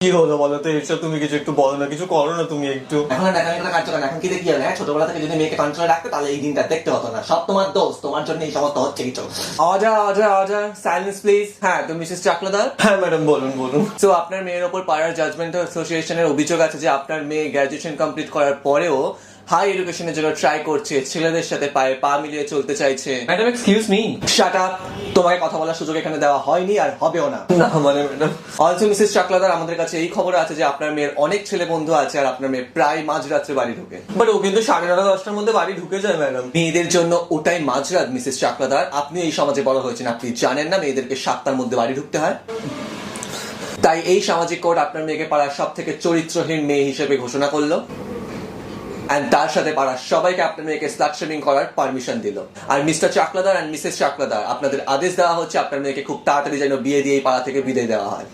কি হলো বলো তো? এসব তুমি কিছু একটু বলো না কিছু করো না তুমি একটু। এখন আর কথা কার্যকর না এখন কি দেখি হবে হ্যাঁ ছোটবেলা থেকে যদি মেয়েকে কন্ট্রোলে রাখতে তাহলে এই দিনটা দেখতে হতো না। সব তোমার দোষ তোমার জন্য এই সমস্ত হচ্ছে কিছু। Order order order silence please হ্যাঁ তুমি মিসেস চাকলাদার? হ্যাঁ ম্যাডাম বলুন বলুন। তো আপনার মেয়ের ওপর পাড়ার জাজমেন্ট অ্যাসোসিয়েশনের অভিযোগ আছে যে আপনার মেয়ে গ্রাজুয়েশন কমপ্লিট করার পরেও হাই এডুকেশনের জন্য ট্রাই করছে ছেলেদের সাথে পায়ে পা মিলিয়ে চলতে চাইছে। Madam excuse me shut up তোমাকে কথা বলার সুযোগ এখানে দেওয়া হয়নি আর হবেও না। না মানে ম্যাডাম অলসো মিসেস চাকলাদার আমাদের কাছে এই খবর আছে যে আপনার মেয়ের অনেক ছেলে বন্ধু আছে আর আপনার মেয়ে প্রায় মাঝরাত্রে বাড়ি ঢোকে। বাট ও কিন্তু সাড়ে নটা দশটার মধ্যে বাড়ি ঢুকে যায় ম্যাডাম মেয়েদের জন্য ওটাই মাঝরাত মিসেস চাকলাদার আপনি এই সমাজে বড় হয়েছেন আপনি জানেন না মেয়েদেরকে সাতটার মধ্যে বাড়ি ঢুকতে হয়? তাই এই সামাজিক কোড আপনার মেয়েকে পাড়ার সব থেকে চরিত্রহীন মেয়ে হিসেবে ঘোষণা করল। অ্যান্ড তার সাথে পাড়ার সবাইকে আপনার মেয়েকে স্লাট শেমিং করার পারমিশন দিল। আর Mr Chakladar and Mrs Chakladar, আপনাদের আদেশ দেওয়া হচ্ছে আপনার মেয়েকে খুব তাড়াতাড়ি যেন বিয়ে দিয়ে এই পাড়া থেকে বিদায় দেওয়া হয়।